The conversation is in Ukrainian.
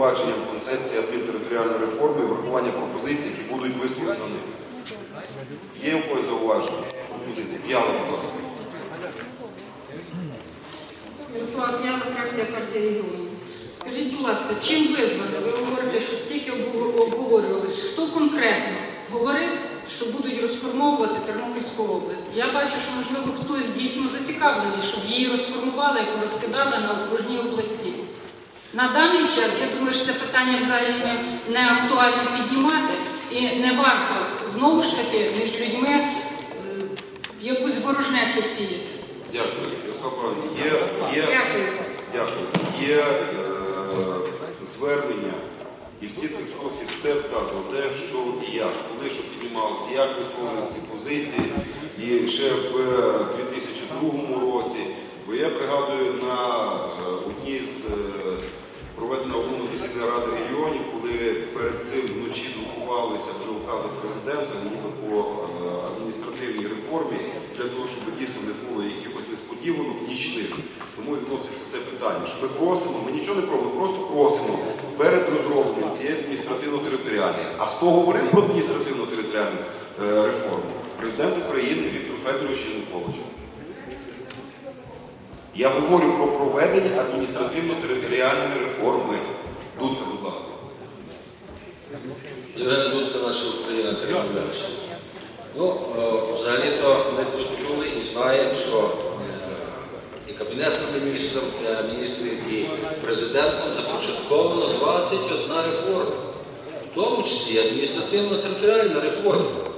впровадженням концепції адмінтериторіальної реформи і врахування пропозицій, які будуть висловлені. Є у когось зауваження? Пропозиції? П'яла, будь ласка. Ярослава П'яна, фракція партії регіонів. Скажіть, будь ласка, чим визвано? Ви говорите, що стільки обгов- обговорювалось. Хто конкретно говорив, що будуть розформовувати Тернопільську область? Я бачу, що можливо хтось дійсно зацікавлений, щоб її розформували, як розкидали на окружні області. На даний час, я думаю, що це питання взагалі не, не актуально піднімати і не варто знову ж таки між людьми е, якусь ворожнечу сіяти. Дякую. Є, є, Дякую. дякую. Є е, звернення, і в цій текстовці все вказано, де, що і як, коли що піднімалося, як висловлювалися ці позиції. І ще в е, 2002 році, бо я пригадую на е, одній з е, проведеного одному засідання Ради регіонів, коли перед цим вночі друкувалися вже укази президента ніби по е, адміністративній реформі, для того, щоб дійсно не було якихось несподіванок нічних. Тому і вноситься це питання, що ми просимо, ми нічого не пробуємо, просто просимо перед розробленням цієї адміністративно-територіальної. А хто говорив про адміністративно-територіальну е, реформу? Президент України Віктор Федорович Янукович. Я говорю про проведення адміністративно-територіальної реформи. Дудка, будь ласка. Євген Дудка, наша Україна Тернопільщина. Ну, е, взагалі-то ми тут чули і знаємо, що е, і Кабінетом міністрів, е, міністрів, і президентом започатковано 21 реформа, в тому числі адміністративно-територіальна реформа.